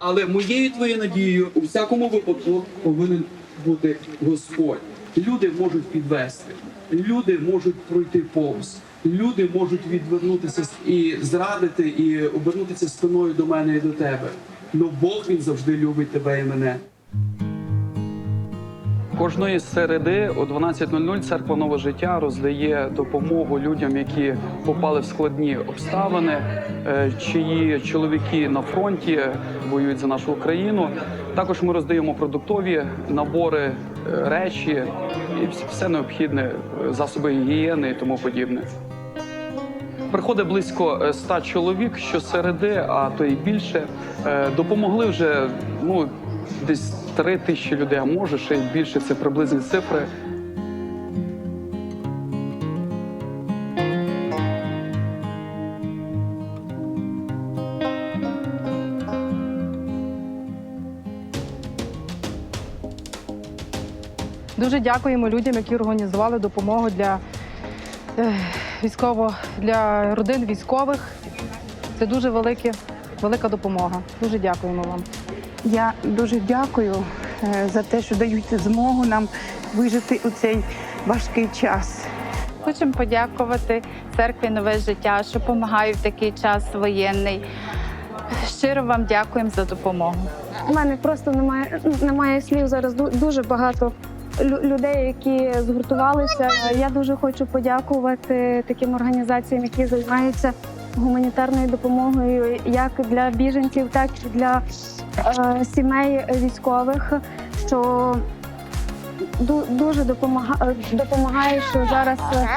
Але моєю твоєю надією у всякому випадку повинен бути Господь. Люди можуть підвести, люди можуть пройти повз, люди можуть відвернутися і зрадити, і обернутися спиною до мене і до тебе. Но Бог він завжди любить тебе і мене. Кожної середи о 12.00 церква нове життя роздає допомогу людям, які попали в складні обставини, е, чиї чоловіки на фронті воюють за нашу Україну. Також ми роздаємо продуктові набори, е, речі і все необхідне, е, засоби гігієни і тому подібне. Приходить близько 100 чоловік щосереди, а то і більше. Допомогли вже ну, десь 3 тисячі людей, а може ще й більше. Це приблизні цифри. Дуже дякуємо людям, які організували допомогу для е, військово для родин військових. Це дуже велике, велика допомога. Дуже дякуємо вам. Я дуже дякую е, за те, що дають змогу нам вижити у цей важкий час. Хочемо подякувати церкві Нове життя, що допомагає в такий час воєнний. Щиро вам дякуємо за допомогу. У мене просто немає немає слів зараз. Дуже багато лю- людей, які згуртувалися. Я дуже хочу подякувати таким організаціям, які займаються гуманітарною допомогою, як для біженців, так і для е, сімей військових. Що дуже допомага- допомагає, що зараз е,